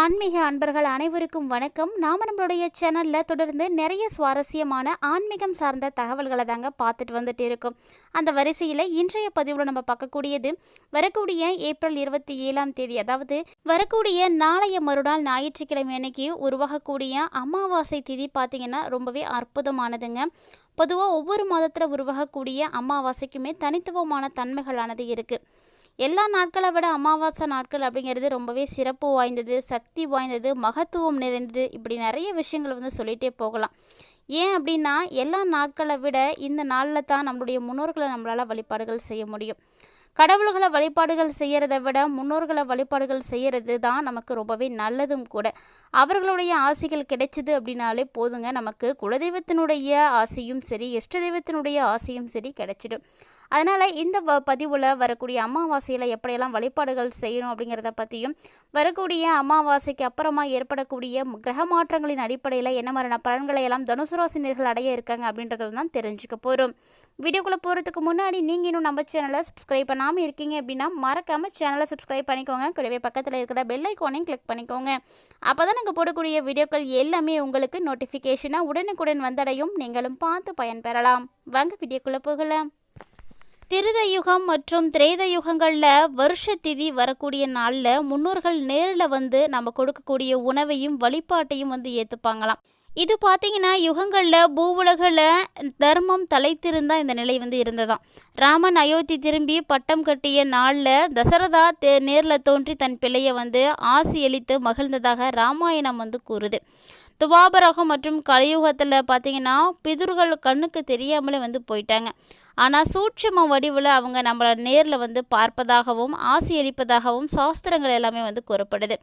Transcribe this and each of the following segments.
ஆன்மீக அன்பர்கள் அனைவருக்கும் வணக்கம். நாம நம்மளுடைய சேனலில் தொடர்ந்து நிறைய சுவாரஸ்யமான ஆன்மீகம் சார்ந்த தகவல்களை தாங்க பார்த்துட்டு வந்துட்டு இருக்கோம். அந்த வரிசையில் இன்றைய பதிவில் நம்ம பார்க்கக்கூடியது வரக்கூடிய ஏப்ரல் இருபத்தி ஏழாம் தேதி அதாவது வரக்கூடிய நாளைய மறுநாள் ஞாயிற்றுக்கிழமை அன்னைக்கு உருவாகக்கூடிய அமாவாசை திதி பார்த்தீங்கன்னா ரொம்பவே அற்புதமானதுங்க. பொதுவாக ஒவ்வொரு மாதத்தில் உருவாகக்கூடிய அமாவாசைக்குமே தனித்துவமான தன்மைகளானது இருக்குது எல்லா நாட்களை விட அமாவாசை நாட்கள் அப்படிங்கிறது ரொம்பவே சிறப்பு வாய்ந்தது சக்தி வாய்ந்தது மகத்துவம் நிறைந்தது. இப்படி நிறைய விஷயங்களை வந்து சொல்லிகிட்டே போகலாம். ஏன் அப்படின்னா எல்லா நாட்களை விட இந்த நாளில் தான் நம்மளுடைய முன்னோர்களை நம்மளால் வழிபாடுகள் செய்ய முடியும். கடவுள்களை வழிபாடுகள் செய்கிறத விட முன்னோர்களை வழிபாடுகள் செய்கிறது தான் நமக்கு ரொம்பவே நல்லதும் கூட. அவர்களுடைய ஆசைகள் கிடைச்சிது அப்படின்னாலே போதுங்க. நமக்கு குலதெய்வத்தினுடைய ஆசையும் சரி இஷ்ட தெய்வத்தினுடைய ஆசையும் சரி கிடைச்சிடும். அதனால் இந்த வ பதிவில் வரக்கூடிய அமாவாசையில் எப்படியெல்லாம் வழிபாடுகள் செய்யணும் அப்படிங்கிறத பற்றியும் வரக்கூடிய அமாவாசைக்கு அப்புறமா ஏற்படக்கூடிய கிரக மாற்றங்களின் அடிப்படையில் என்ன மாதிரியான பலன்களை எல்லாம் தனுசு ராசினியர்கள் அடைய இருக்காங்க அப்படின்றத தான் தெரிஞ்சுக்க போகிறோம் வீடியோக்குள்ளே போகிறதுக்கு முன்னாடி நீங்கள் இன்னும் நம்ம சேனலை சப்ஸ்கிரைப் பண்ணாமல் இருக்கீங்க அப்படின்னா மறக்காமல் சேனலை சப்ஸ்கிரைப் பண்ணிக்கோங்க. கூடவே பக்கத்தில் இருக்கிற பெல் ஐக்கானையும் கிளிக் பண்ணிக்கோங்க. அப்போ தான் நாங்கள் போடக்கூடிய வீடியோக்கள் எல்லாமே உங்களுக்கு நோட்டிஃபிகேஷனாக உடனுக்குடன் வந்தடையும். நீங்களும் பார்த்து பயன்பெறலாம். வாங்க வீடியோக்குள்ளே போகலாம். திருத யுகம் மற்றும் திரேத யுகங்களில் வருஷ திதி வரக்கூடிய நாளில் முன்னோர்கள் நேரில் வந்து நம்ம கொடுக்கக்கூடிய உணவையும் வழிபாட்டையும் வந்து ஏற்றுப்பாங்களாம் இது பார்த்தீங்கன்னா யுகங்களில் பூவுலகில் தர்மம் தலைத்திருந்தால் இந்த நிலை வந்து இருந்ததாம். ராமன் அயோத்தி திரும்பி பட்டம் கட்டிய நாளில் தசரதா தே நேரில் தோன்றி தன் பிள்ளையை வந்து ஆசி அளித்து மகிழ்ந்ததாக ராமாயணம் வந்து கூறுது. துவாபரகம் மற்றும் கலியுகத்தில் பார்த்தீங்கன்னா பிதுர்கள் கண்ணுக்கு தெரியாமலே வந்து போயிட்டாங்க. ஆனால் சூட்சம வடிவில் அவங்க நம்மளை நேரில் வந்து பார்ப்பதாகவும் ஆசியளிப்பதாகவும் சாஸ்திரங்கள் எல்லாமே வந்து கூறப்படுது.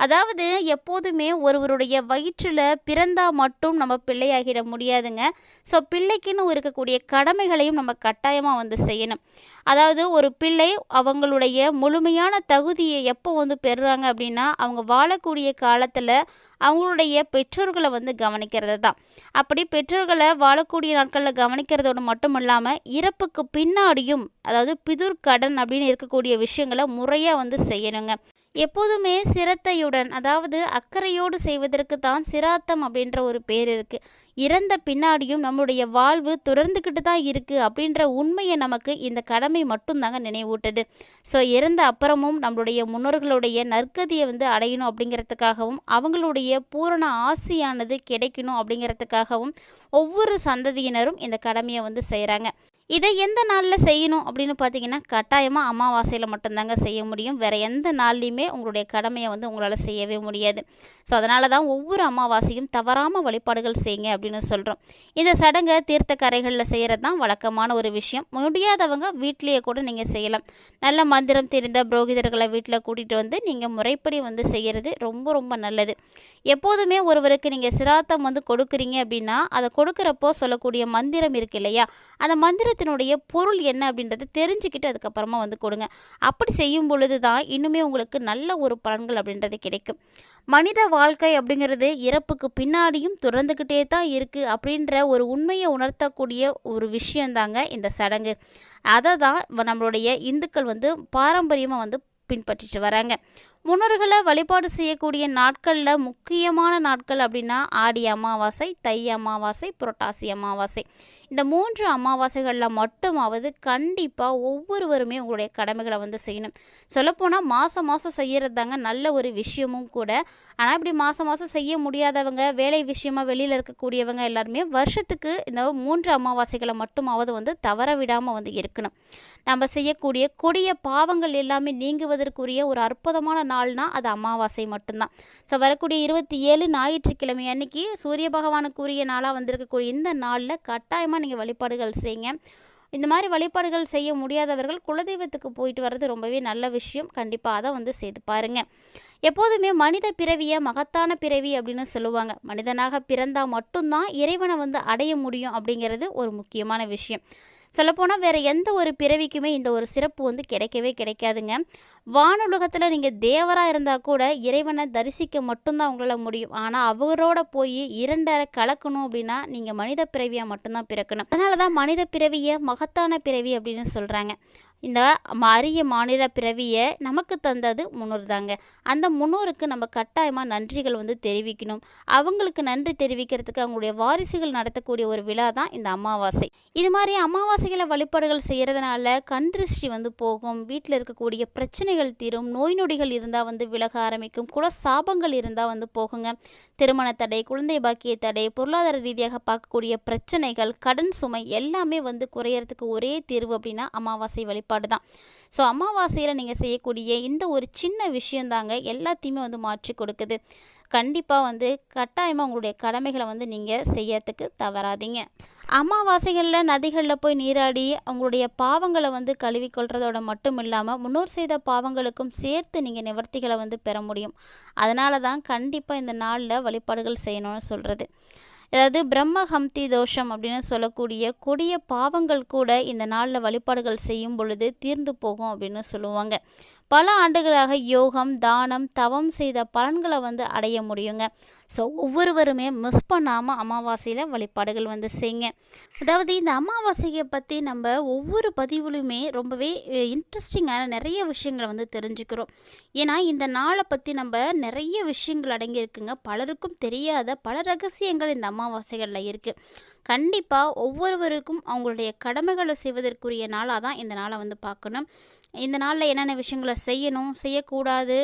அதாவது எப்போதுமே ஒருவருடைய வயிற்றில் பிறந்தா மட்டும் நம்ம பிள்ளையாகிட முடியாதுங்க. ஸோ பிள்ளைக்குன்னு இருக்கக்கூடிய கடமைகளையும் நம்ம கட்டாயமாக வந்து செய்யணும். அதாவது ஒரு பிள்ளை அவங்களுடைய முழுமையான தகுதியை எப்போ வந்து பெறுறாங்க அப்படின்னா அவங்க வாழக்கூடிய காலத்தில் அவங்களுடைய பெற்றோர்களை வந்து கவனிக்கிறது தான். அப்படி பெற்றோர்களை வாழக்கூடிய நாட்களில் கவனிக்கிறதோடு மட்டும் இல்லாமல் இறப்புக்கு பின்னாடியும் அதாவது பிதுர் கடன் அப்படின்னு இருக்கக்கூடிய விஷயங்களை முறையாக வந்து செய்யணுங்க. எப்போதுமே சிரத்தையுடன் அதாவது அக்கறையோடு செய்வதற்கு தான் சிராத்தம் அப்படின்ற ஒரு பேர் இருக்குது இறந்த பின்னாடியும் நம்மளுடைய வாழ்வு தொடர்ந்துக்கிட்டு தான் இருக்குது அப்படின்ற உண்மையை நமக்கு இந்த கடமை மட்டும்தாங்க நினைவூட்டுது. ஸோ இறந்த அப்புறமும் நம்மளுடைய முன்னோர்களுடைய நற்கதியை வந்து அடையணும் அப்படிங்கிறதுக்காகவும் அவங்களுடைய பூரண ஆசையானது கிடைக்கணும் அப்படிங்கிறதுக்காகவும் ஒவ்வொரு சந்ததியினரும் இந்த கடமையை வந்து செய்கிறாங்க இதை எந்த நாளில் செய்யணும் அப்படின்னு பார்த்தீங்கன்னா கட்டாயமாக அமாவாசையில் மட்டும்தாங்க செய்ய முடியும். வேறு எந்த நாள்லையுமே உங்களுடைய கடமையை வந்து உங்களால் செய்யவே முடியாது. ஸோ அதனால தான் ஒவ்வொரு அமாவாசையும் தவறாமல் வழிபாடுகள் செய்யுங்க அப்படின்னு சொல்கிறோம் இந்த சடங்கை தீர்த்த கரைகளில் செய்கிறது தான் வழக்கமான ஒரு விஷயம். முடியாதவங்க வீட்டிலேயே கூட நீங்கள் செய்யலாம். நல்ல மந்திரம் தெரிந்த புரோகிதர்களை வீட்டில் கூட்டிகிட்டு வந்து நீங்கள் முறைப்படி வந்து செய்கிறது ரொம்ப ரொம்ப நல்லது. எப்போதுமே ஒருவருக்கு நீங்கள் சிராத்தம் வந்து கொடுக்குறீங்க அப்படின்னா அதை கொடுக்குறப்போ சொல்லக்கூடிய மந்திரம் இருக்கு இல்லையா? அந்த மந்திரத்தினுடைய பொருள் என்ன அப்படின்றத தெரிஞ்சுக்கிட்டு அதுக்கப்புறமா வந்து கொடுங்க. அப்படி செய்யும் பொழுது தான் இன்னுமே உங்களுக்கு நல்ல ஒரு பலன்கள் அப்படின்றது கிடைக்கும். மனித வாழ்க்கை அப்படிங்கிறது இறப்புக்கு பின்னாடியும் தொடர்ந்துக்கிட்டே தான் இருக்குது அப்படின்ற ஒரு உண்மையை உணர்த்தக்கூடிய ஒரு விஷயந்தாங்க இந்த சடங்கு. அதை தான் நம்மளுடைய இந்துக்கள் வந்து பாரம்பரியமாக வந்து பின்பற்றிட்டு வராங்க. முன்னோர்களை வழிபாடு செய்யக்கூடிய நாட்களில் முக்கியமான நாட்கள் அப்படின்னா ஆடி அமாவாசை தை அமாவாசை புரட்டாசி அமாவாசை. இந்த மூன்று அமாவாசைகளில் மட்டுமாவது கண்டிப்பாக ஒவ்வொருவருமே உங்களுடைய கடமைகளை வந்து செய்யணும். சொல்லப்போனால் மாதம் மாதம் செய்கிறது தாங்க நல்ல ஒரு விஷயமும் கூட. ஆனால் இப்படி மாதம் மாதம் செய்ய முடியாதவங்க வேலை விஷயமாக வெளியில் இருக்கக்கூடியவங்க எல்லாருமே வருஷத்துக்கு இந்த மூன்று அமாவாசைகளை மட்டுமாவது வந்து தவற விடாமல் வந்து இருக்கணும். நம்ம செய்யக்கூடிய கொடிய பாவங்கள் எல்லாமே நீங்குவதற்குரிய ஒரு அற்புதமான நாள்னா அது அமாவாசை மட்டும்தான். ஸோ வரக்கூடிய இருபத்தி ஏழு ஞாயிற்றுக்கிழமை அன்னைக்கு சூரிய பகவானுக்குரிய நாளாக வந்திருக்கக்கூடிய இந்த நாளில் கட்டாயமாக நீங்கள் வழிபாடுகள் செய்யுங்க. இந்த மாதிரி வழிபாடுகள் செய்ய முடியாதவர்கள் குலதெய்வத்துக்கு போயிட்டு வர்றது ரொம்பவே நல்ல விஷயம். கண்டிப்பாக அதை வந்து செய்து பாருங்க. எப்போதுமே மனித பிறவியை மகத்தான பிறவி அப்படின்னு சொல்லுவாங்க. மனிதனாக பிறந்தால் மட்டும்தான் இறைவனை வந்து அடைய முடியும் அப்படிங்கிறது ஒரு முக்கியமான விஷயம். சொல்லப்போனால் வேறு எந்த ஒரு பிறவிக்குமே இந்த ஒரு சிறப்பு வந்து கிடைக்கவே கிடைக்காதுங்க. வானுலகத்தில் நீங்கள் தேவராக இருந்தால் கூட இறைவனை தரிசிக்க மட்டும்தான் உங்களால் முடியும். ஆனால் அவரோட போய் இரண்டரை கலக்கணும் அப்படின்னா நீங்கள் மனித பிறவியாக மட்டும்தான் பிறக்கணும். அதனால தான் மனித பிறவியை மகத்தான பிறவி அப்படின்னு சொல்கிறாங்க இந்த அரிய மாநில பிறவியை நமக்கு தந்தது முன்னோர் தாங்க. அந்த முன்னோருக்கு நம்ம கட்டாயமாக நன்றிகள் வந்து தெரிவிக்கணும். அவங்களுக்கு நன்றி தெரிவிக்கிறதுக்கு அவங்களுடைய வாரிசுகள் நடத்தக்கூடிய ஒரு விழா தான் இந்த அமாவாசை. இது மாதிரி அமாவாசைகளை வழிபாடுகள் செய்கிறதுனால கண் திருஷ்டி வந்து போகும். வீட்டில் இருக்கக்கூடிய பிரச்சனைகள் தீரும். நோய் நொடிகள் இருந்தால் வந்து விலக ஆரம்பிக்கும். குல சாபங்கள் இருந்தால் வந்து போகுங்க. திருமண தடை குழந்தை பாக்கிய தடை பொருளாதார ரீதியாக பார்க்கக்கூடிய பிரச்சனைகள் கடன் சுமை எல்லாமே வந்து குறையறதுக்கு ஒரே தீர்வு அப்படின்னா அமாவாசை வழிபாடு. தான். ஸோ அமாவாசையில் நீங்கள் செய்யக்கூடிய இந்த ஒரு சின்ன விஷயந்தாங்க எல்லாத்தையுமே வந்து மாற்றி கொடுக்குது. கண்டிப்பாக வந்து கட்டாயமாக உங்களுடைய கடமைகளை வந்து நீங்கள் செய்யறதுக்கு தவறாதீங்க. அமாவாசைகளில் நதிகளில் போய் நீராடி அவங்களுடைய பாவங்களை வந்து கழுவிக்கொள்றதோட மட்டும் இல்லாமல் முன்னோர் செய்த பாவங்களுக்கும் சேர்த்து நீங்கள் நிவர்த்திகளை வந்து பெற முடியும். அதனால தான் கண்டிப்பாக இந்த நாளில் வழிபாடுகள் செய்யணும்னு சொல்கிறது அதாவது பிரம்மஹம்தி தோஷம் அப்படின்னு சொல்லக்கூடிய கொடிய பாவங்கள் கூட இந்த நாளில் வழிபாடுகள் செய்யும் பொழுது தீர்ந்து போகும் அப்படின்னு சொல்லுவாங்க. பல ஆண்டுகளாக யோகம் தானம் தவம் செய்த பலன்களை வந்து அடைய முடியுங்க. ஸோ ஒவ்வொருவருமே மிஸ் பண்ணாமல் அமாவாசையில் வழிபாடுகள் வந்து செய்யுங்க. அதாவது இந்த அமாவாசையை பற்றி நம்ம ஒவ்வொரு பதிவுலையுமே ரொம்பவே இன்ட்ரெஸ்டிங்கான நிறைய விஷயங்களை வந்து தெரிஞ்சுக்கிறோம். ஏன்னா இந்த நாளை பற்றி நம்ம நிறைய விஷயங்கள் அடங்கியிருக்குங்க. பலருக்கும் தெரியாத பல ரகசியங்கள் இந்த அமாவாசைகளில் இருக்குது கண்டிப்பாக ஒவ்வொருவருக்கும் அவங்களுடைய கடமைகளை செய்வதற்குரிய நாளாக தான் இந்த நாளை வந்து பார்க்கணும். இந்த நாளில் என்னென்ன விஷயங்களை செய்யணும் செய்யக்கூடாது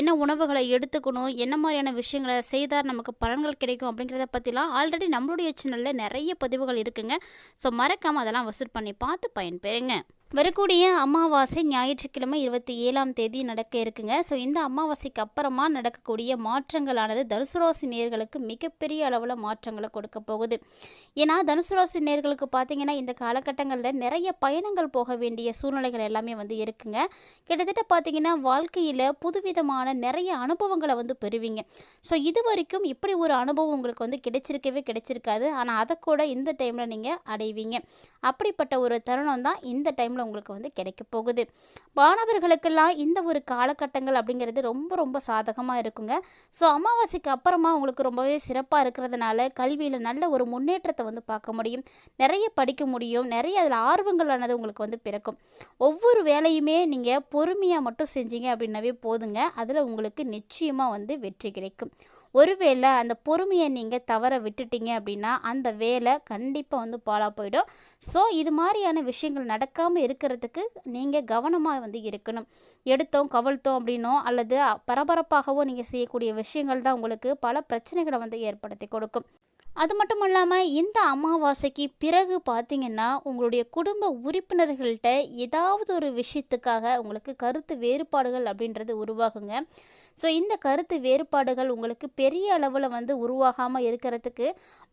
என்ன உணவுகளை எடுத்துக்கணும் என்ன மாதிரியான விஷயங்களை செய்தால் நமக்கு பலன்கள் கிடைக்கும் அப்படிங்கிறத பற்றிலாம் ஆல்ரெடி நம்மளுடைய சேனலில் நிறைய பதிவுகள் இருக்குங்க. ஸோ மறக்காமல் அதெல்லாம் வசூல் பண்ணி பார்த்து பயன்பெறுங்க. வரக்கூடிய அமாவாசை ஞாயிற்றுக்கிழமை இருபத்தி ஏழாம் தேதி நடக்க இருக்குங்க. ஸோ இந்த அமாவாசைக்கு அப்புறமா நடக்கக்கூடிய மாற்றங்களானது தனுசு ராசி நேர்களுக்கு மிகப்பெரிய அளவில் மாற்றங்களை கொடுக்க போகுது. ஏன்னா தனுசு ராசி நேர்களுக்கு பார்த்தீங்கன்னா இந்த காலகட்டங்களில் நிறைய பயணங்கள் போக வேண்டிய சூழ்நிலைகள் எல்லாமே வந்து இருக்குங்க. கிட்டத்தட்ட பார்த்தீங்கன்னா வாழ்க்கையில் புதுவிதமான நிறைய அனுபவங்களை வந்து பெறுவீங்க. ஸோ இது வரைக்கும் இப்படி ஒரு அனுபவம் உங்களுக்கு வந்து கிடைச்சிருக்கவே கிடைச்சிருக்காது. ஆனால் அதை கூட இந்த டைமில் நீங்கள் அடைவீங்க. அப்படிப்பட்ட ஒரு தருணம் தான் இந்த டைமில் உங்களுக்கு வந்து கிடைக்க போகுது. மாணவர்களுக்கெல்லாம் இந்த ஒரு காலகட்டங்கள் அப்படிங்கிறது ரொம்ப ரொம்ப சாதகமாக இருக்குங்க. ஸோ அமாவாசைக்கு அப்புறமா உங்களுக்கு ரொம்பவே சிறப்பாக இருக்கிறதுனால கல்வியில் நல்ல ஒரு முன்னேற்றத்தை வந்து பார்க்க முடியும். நிறைய படிக்க முடியும். நிறைய அதில் ஆர்வங்களானது உங்களுக்கு வந்து பிறக்கும். ஒவ்வொரு வேலையுமே நீங்கள் பொறுமையாக மட்டும் செஞ்சீங்க அப்படின்னாவே போதுங்க. அதில் உங்களுக்கு நிச்சயமாக வந்து வெற்றி கிடைக்கும். ஒருவேளை அந்த பொறுமையை நீங்கள் தவற விட்டுட்டீங்க அப்படின்னா அந்த வேலை கண்டிப்பாக வந்து பாலா போயிடும். ஸோ இது மாதிரியான விஷயங்கள் நடக்காமல் இருக்கிறதுக்கு நீங்கள் கவனமாக வந்து இருக்கணும். எடுத்தோம் கவிழ்த்தோம் அப்படின்னோ அல்லது பரபரப்பாகவோ நீங்கள் செய்யக்கூடிய விஷயங்கள் தான் உங்களுக்கு பல பிரச்சனைகளை வந்து ஏற்படுத்தி கொடுக்கும். அது மட்டும் இல்லாமல் இந்த அமாவாசைக்கு பிறகு பார்த்தீங்கன்னா உங்களுடைய குடும்ப உறுப்பினர்கள்ட்ட ஏதாவது ஒரு விஷயத்துக்காக உங்களுக்கு கருத்து வேறுபாடுகள் அப்படின்றது உருவாகுங்க. ஸோ இந்த கருத்து வேறுபாடுகள் உங்களுக்கு பெரிய அளவில் வந்து உருவாகாமல் இருக்கிறதுக்கு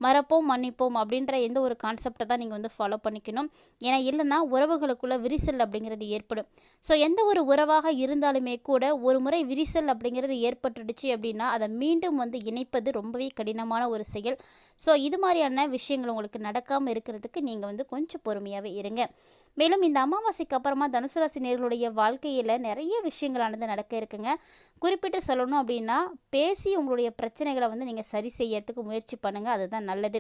மறப்போம் மன்னிப்போம் அப்படின்ற எந்த ஒரு கான்செப்டை தான் நீங்கள் வந்து ஃபாலோ பண்ணிக்கணும். ஏன்னா இல்லைன்னா உறவுகளுக்குள்ளே விரிசல் அப்படிங்கிறது ஏற்படும். ஸோ எந்த ஒரு உறவாக இருந்தாலுமே கூட ஒரு முறை விரிசல் அப்படிங்கிறது ஏற்பட்டுடுச்சு அப்படின்னா அதை மீண்டும் வந்து இணைப்பது ரொம்பவே கடினமான ஒரு செயல். ஸோ இது மாதிரியான விஷயங்கள் உங்களுக்கு நடக்காமல் இருக்கிறதுக்கு நீங்கள் வந்து கொஞ்சம் பொறுமையாகவே இருங்க. மேலும் இந்த அமாவாசைக்கு அப்புறமா தனுசு ராசி நேர்களுடைய வாழ்க்கையில் நிறைய விஷயங்களானது நடக்க இருக்குங்க. குறிப்பிட்டு சொல்லணும் அப்படின்னா பேசி உங்களுடைய பிரச்சனைகளை வந்து நீங்கள் சரி செய்யறதுக்கு முயற்சி பண்ணுங்கள் அதுதான் நல்லது.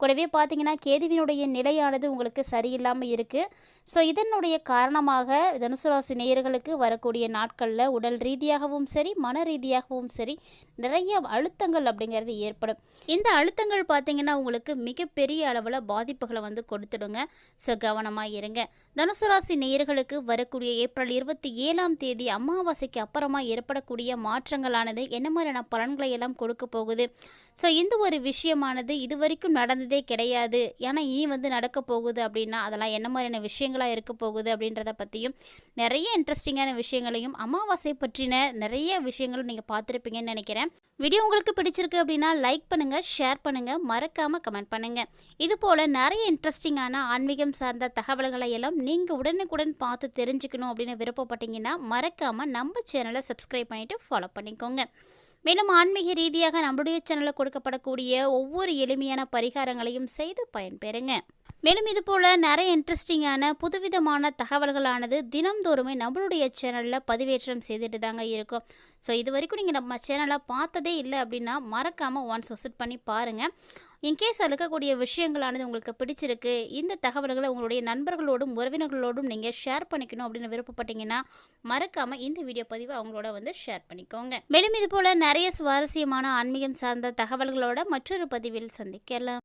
கூடவே பார்த்தீங்கன்னா கேதுவினுடைய நிலையானது உங்களுக்கு சரியில்லாமல் இருக்குது ஸோ இதனுடைய காரணமாக தனுசு ராசி நேயர்களுக்கு வரக்கூடிய நாட்களில் உடல் ரீதியாகவும் சரி மன ரீதியாகவும் சரி நிறைய அழுத்தங்கள் அப்படிங்கிறது ஏற்படும். இந்த அழுத்தங்கள் பார்த்தீங்கன்னா உங்களுக்கு மிகப்பெரிய அளவில் பாதிப்புகளை வந்து கொடுத்துடுங்க. ஸோ கவனமாக இருங்க. தனுசு ராசி நேயர்களுக்கு வரக்கூடிய ஏப்ரல் இருபத்தி ஏழாம் தேதி அமாவாசைக்கு அப்புறமா ஏற்படக்கூடிய மாற்றங்களானது என்ன மாதிரியான பலன்களை எல்லாம் கொடுக்க போகுது? ஸோ இந்த ஒரு விஷயமானது இது வரைக்கும் நடந்ததே கிடையாது. ஏன்னா இனி வந்து நடக்க போகுது அப்படின்னா அதெல்லாம் என்ன மாதிரியான விஷயங்களாக இருக்க போகுது அப்படின்றத பற்றியும் நிறைய இன்ட்ரெஸ்டிங்கான விஷயங்களையும் அமாவாசை பற்றின நிறைய விஷயங்களும் நீங்கள் பார்த்துருப்பீங்கன்னு நினைக்கிறேன். வீடியோ உங்களுக்கு பிடிச்சிருக்கு அப்படின்னா லைக் பண்ணுங்கள் ஷேர் பண்ணுங்கள் மறக்காமல் கமெண்ட் பண்ணுங்கள் இது போல் நிறைய இன்ட்ரெஸ்டிங்கான ஆன்மீகம் சார்ந்த தகவல்களை செய்யலாம் நீங்கள் உடனுக்குடன் பார்த்து தெரிஞ்சுக்கணும் அப்படின்னு விருப்பப்பட்டீங்கன்னா மறக்காமல் நம்ம சேனலை சப்ஸ்கிரைப் பண்ணிவிட்டு ஃபாலோ பண்ணிக்கோங்க. மேலும் ஆன்மீக ரீதியாக நம்மளுடைய சேனலில் கொடுக்கப்படக்கூடிய ஒவ்வொரு எளிமையான பரிகாரங்களையும் செய்து பயன்பெறுங்க. மேலும் இது போல் நிறைய இன்ட்ரெஸ்டிங்கான புதுவிதமான தகவல்களானது தினம்தோறுமே நம்மளுடைய சேனலில் பதிவேற்றம் செய்துட்டு தாங்க இருக்கும். ஸோ இது வரைக்கும் நீங்கள் நம்ம சேனலை பார்த்ததே இல்லை அப்படின்னா மறக்காமல் ஒன்ஸ் விசிட் பண்ணி பாருங்கள் இன்கேஸ் அதில் இருக்கக்கூடிய விஷயங்களானது உங்களுக்கு பிடிச்சிருக்கு இந்த தகவல்களை உங்களுடைய நண்பர்களோடும் உறவினர்களோடும் நீங்கள் ஷேர் பண்ணிக்கணும் அப்படின்னு விருப்பப்பட்டீங்கன்னா மறக்காமல் இந்த வீடியோ பதிவை அவங்களோட வந்து ஷேர் பண்ணிக்கோங்க. மேலும் இது போல் நிறைய சுவாரஸ்யமான ஆன்மீகம் சார்ந்த தகவல்களோட மற்றொரு பதிவில் சந்திக்கலாம்.